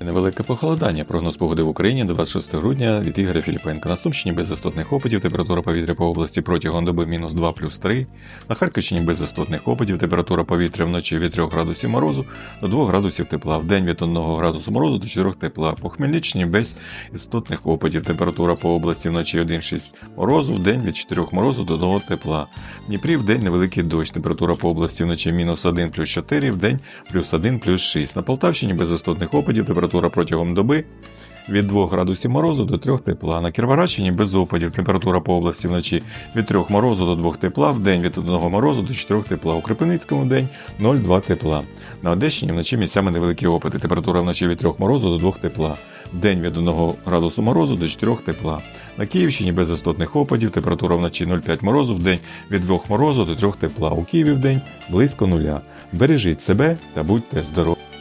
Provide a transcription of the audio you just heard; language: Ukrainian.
Невелике похолодання. Прогноз погоди в Україні 26 грудня від Ігоря Філіпенка. На Сумщині без істотних опадів, температура повітря по області протягом доби мінус 2 плюс 3. На Харківщині без істотних опадів, температура повітря вночі від 3 градусів морозу до 2 градусів тепла. В день від 1 градусу морозу до 4 тепла. По Хмельниччині без істотних опадів, температура по області вночі 1,6 морозу, в день від 4 морозу до 1 тепла. В Дніпрі в невеликий дощ, температура по області вночі мінус 1 плюс 4, в день плюс 1 плюс 6. На Полтавщині без істотних опадів, температура протягом доби від 2 градусів морозу до 3 тепла. На Кіровоградщині без опадів, температура по області вночі від 3 морозу до 2 тепла, в день від 1 морозу до 4 тепла. У Кропивницькому день 0,2 тепла. На Одещині вночі місцями невеликі опади, температура вночі від 3 морозу до 2 тепла. День від 1 градусу морозу до 4 тепла. На Київщині без істотних опадів, температура вночі 0,5 морозу, в день від 2 морозу до 3 тепла. У Києві в день близько нуля. Бережіть себе та будьте здорові!